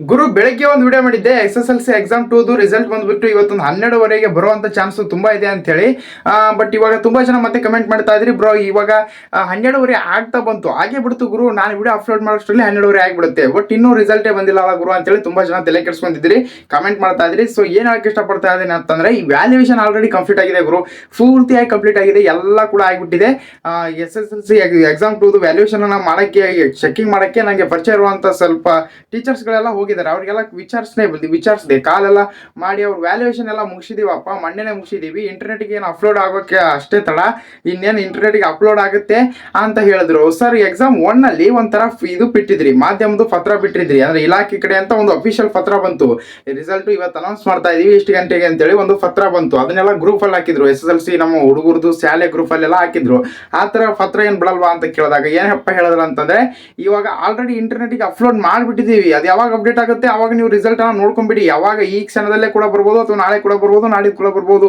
ಗುರು, ಬೆಳಗ್ಗೆ ಒಂದು ವಿಡಿಯೋ ಮಾಡಿದ್ದೆ. S S L C exam ಟೂದು result ಬಂದ್ಬಿಟ್ಟು ಇವತ್ತೊಂದು ಹನ್ನೆರಡುವರೆಗೆ ಬರುವಂಥ ಚಾನ್ಸ್ ತುಂಬಾ ಇದೆ ಅಂತೇಳಿ ಬಟ್ ಇವಾಗ ತುಂಬಾ ಜನ ಮತ್ತೆ ಕಮೆಂಟ್ ಮಾಡ್ತಾ ಇದ್ರಿ. ಬ್ರೋ ಇವಾಗ ಹನ್ನೆರಡುವರೆ ಆಗ್ತಾ ಬಂತು. ಹಾಗೆ ಬಿಡ್ತು ಗುರು. ನಾನು ವಿಡಿಯೋ ಅಪ್ಲೋಡ್ ಮಾಡೋಷ್ಟರಲ್ಲಿ ಹನ್ನೆರಡುವರೆ ಆಗಿಬಿಡುತ್ತೆ. ಬಟ್ ಇನ್ನೂ ರಿಸಲ್ಟೇ ಬಂದಿಲ್ಲ ಅಲ್ಲ ಗುರು ಅಂತೇಳಿ ತುಂಬಾ ಜನ ತಲೆ ಕೆಡಿಸ್ಕೊಂಡಿದ್ರಿ ಕಮೆಂಟ್ ಮಾಡ್ತಾ ಇದ್ರಿ. ಸೊ ಏನು ಹೇಳಕ್ಕೆ ಇಷ್ಟಪಡ್ತಾ ಇದ್ದೀನಿ ಅಂತಂದ್ರೆ, ಈ ವ್ಯಾಲ್ಯೂಯೇಷನ್ ಆಲ್ರೆಡಿ ಕಂಪ್ಲೀಟ್ ಆಗಿದೆ ಗುರು. ಪೂರ್ತಿಯಾಗಿ ಕಂಪ್ಲೀಟ್ ಆಗಿದೆ. ಎಲ್ಲ ಕೂಡ ಆಗಿಬಿಟ್ಟಿದೆ. S S L C exam ಟೂದು valuation ಮಾಡೋಕ್ಕೆ ಚೆಕಿಂಗ್ ಮಾಡೋಕ್ಕೆ ನನಗೆ ಪರಿಚಯ ಇರುವಂತ ಸ್ವಲ್ಪ ಟೀಚರ್ಸ್ಗಳೆಲ್ಲ ಹೋಗಿದ್ದಾರೆ. ಅವ್ರಿಗೆಲ್ಲ ವಿಚಾರಿಸನೇ ಬಂದು ವಿಚಾರಿಸಿದೆ. ಕಾಲೆಲ್ಲ ಮಾಡಿ ಅವ್ರ ವ್ಯಾಲ್ಯೂಯೇಷನ್ ಎಲ್ಲ ಮುಗಿಸಿದೀವಪ್ಪ ಮೊನ್ನೆನೇ ಮುಗಿಸಿದೀವಿ. ಇಂಟರ್ನೆಟ್ಗೆ ಏನು ಅಪ್ಲೋಡ್ ಆಗೋಕೆ ಅಷ್ಟೇ ತಡ. ಇನ್ನೇನು ಇಂಟರ್ನೆಟ್ಗೆ ಅಪ್ಲೋಡ್ ಆಗುತ್ತೆ ಅಂತ ಹೇಳಿದ್ರು. ಸರ್ ಎಕ್ಸಾಮ್ ಒನ್ನಲ್ಲಿ ಒಂಥರ ಇದು ಬಿಟ್ಟಿದ್ರಿ. ಮಾಧ್ಯಮದ ಪತ್ರ ಬಿಟ್ಟಿದ್ರಿ. ಅಂದ್ರೆ ಇಲಾಖೆ ಕಡೆ ಅಂತ ಒಂದು ಅಫಿಷಿಯಲ್ ಪತ್ರ ಬಂತು. ರಿಸಲ್ಟ್ ಇವತ್ತು ಅನೌನ್ಸ್ ಮಾಡ್ತಾ ಇದೀವಿ. ಇಷ್ಟು ಗಂಟೆಗೆ ಅಂತೇಳಿ ಒಂದು ಪತ್ರ ಬಂತು. ಅದನ್ನೆಲ್ಲ ಗ್ರೂಪ್ ಅಲ್ಲಿ ಹಾಕಿದ್ರು. ಎಸ್ ಎಸ್ ಎಲ್ ಸಿ ನಮ್ಮ ಹುಡುಗರದು ಶಾಲೆ ಗ್ರೂಪ್ ಅಲ್ಲೆಲ್ಲ ಹಾಕಿದ್ರು. ಆ ತರ ಪತ್ರ ಏನು ಬಿಡಲ್ವಾ ಅಂತ ಕೇಳಿದಾಗ, ಏನಪ್ಪ ಹೇಳಿದ್ರು ಅಂತಂದ್ರೆ ಇವಾಗ ಆಲ್ರೆಡಿ ಇಂಟರ್ನೆಟ್ಗೆ ಅಪ್ಲೋಡ್ ಮಾಡಿಬಿಟ್ಟಿದ್ದೀವಿ ಅದು ಯಾವಾಗ ಅಪ್ಡೇಟ್ ಆಗುತ್ತೆ, ಅವಾಗ ನೀವು ರಿಸಲ್ಟ್ ಅನ್ನ ನೋಡ್ಕೊಂಬಿಡಿ. ಯಾವಾಗ ಈ ಕ್ಷಣದಲ್ಲೇ ಕೂಡ ಬರ್ಬೋದು ಅಥವಾ ನಾಳೆ ಕೂಡ ಬರ್ಬೋದು ನಾಳೆ ಕೂಡ ಬರ್ಬೋದು.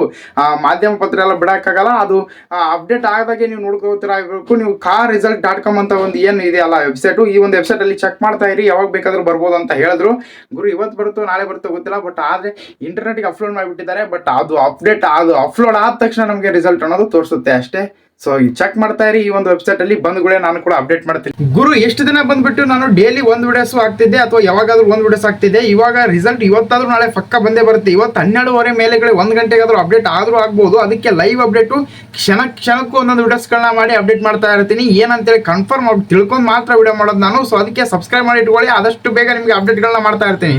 ಮಾಧ್ಯಮ ಪತ್ರ ಎಲ್ಲ ಬಿಡಕ್ಕಾಗಲ್ಲ. ಅದು ಅಪ್ಡೇಟ್ ಆಗದಾಗೆ ನೀವು ನೋಡ್ಕೋತಿರಬೇಕು ನೀವು ಕಾರ್ ರಿಸಲ್ಟ್ ಡಾಟ್ ಕಾಮ್ ಅಂತ ಒಂದು ಏನು ಇದೆ ಅಲ್ಲ ವೆಬ್ಸೈಟು ಈ ಒಂದು ವೆಬ್ಸೈಟ್ ಅಲ್ಲಿ ಚೆಕ್ ಮಾಡ್ತಾ ಇರಿ, ಯಾವಾಗ ಬೇಕಾದ್ರೂ ಬರ್ಬೋದು ಅಂತ ಹೇಳಿದ್ರು. ಗುರು, ಇವತ್ತು ಬರುತ್ತೋ, ನಾಳೆ ಬರುತ್ತೋ ಗೊತ್ತಿಲ್ಲ ಬಟ್ ಆದ್ರೆ ಇಂಟರ್ನೆಟ್ಗೆ ಅಪ್ಲೋಡ್ ಮಾಡಿಬಿಟ್ಟಿದ್ದಾರೆ. ಬಟ್ ಅದು ಅಪ್ಡೇಟ್ ಅದು ಅಪ್ಲೋಡ್ ಆದ ತಕ್ಷಣ ನಮಗೆ ರಿಸಲ್ಟ್ ಅನ್ನೋದು ತೋರಿಸುತ್ತೆ ಅಷ್ಟೇ. ಸೊ ಚೆಕ್ ಮಾಡ್ತಾ ಇರಿ ಈ ಒಂದು ವೆಬ್ಸೈಟ್ ಅಲ್ಲಿ ಬಂದ್ಗಳೇ ನಾನು ಕೂಡ ಅಪ್ಡೇಟ್ ಮಾಡ್ತೀನಿ. ಗುರು, ಎಷ್ಟು ದಿನ ಬಂದ್ಬಿಟ್ಟು ನಾನು ಡೈಲಿ ಒಂದು ವಿಡಿಯೋಸ್ ಆಗ್ತಿದ್ದೆ ಅಥವಾ ಯಾವಾಗಾದ್ರೂ ಒಂದು ವಿಡಿಯೋಸ್ ಆಗ್ತಿದ್ದೆ ಇವಾಗ ರಿಸಲ್ಟ್ ಇವತ್ತಾದ್ರೂ ನಾಳೆ ಪಕ್ಕ ಬಂದೇ ಬರುತ್ತೆ. ಇವತ್ತು ಹನ್ನೆರಡುವರೆ ಮೇಲೆಗಳೇ ಒಂದು ಗಂಟೆಗಾದ್ರೂ ಅಪ್ಡೇಟ್ ಆದ್ರೂ ಆಗ್ಬೋದು. ಅದಕ್ಕೆ ಲೈವ್ ಅಪ್ಡೇಟು ಕ್ಷಣ ಕ್ಷಣಕ್ಕೂ ಒಂದೊಂದು ವಿಡಿಯೋಸ್ಗಳನ್ನ ಮಾಡಿ ಅಪ್ಡೇಟ್ ಮಾಡ್ತಾ ಇರ್ತೀನಿ. ಏನಂತೇಳಿ ಕನ್ಫರ್ಮ್ ತಿಳ್ಕೊಂಡು ಮಾತ್ರ ವಿಡಿಯೋ ಮಾಡೋದು ನಾನು. ಸೊ ಅದಕ್ಕೆ ಸಬ್ಸ್ಕ್ರೈಬ್ ಮಾಡಿ ಇಟ್ಕೊಳ್ಳಿ. ಆದಷ್ಟು ಬೇಗ ನಿಮಗೆ ಅಪ್ಡೇಟ್ಗಳನ್ನ ಮಾಡ್ತಾ ಇರ್ತೀನಿ.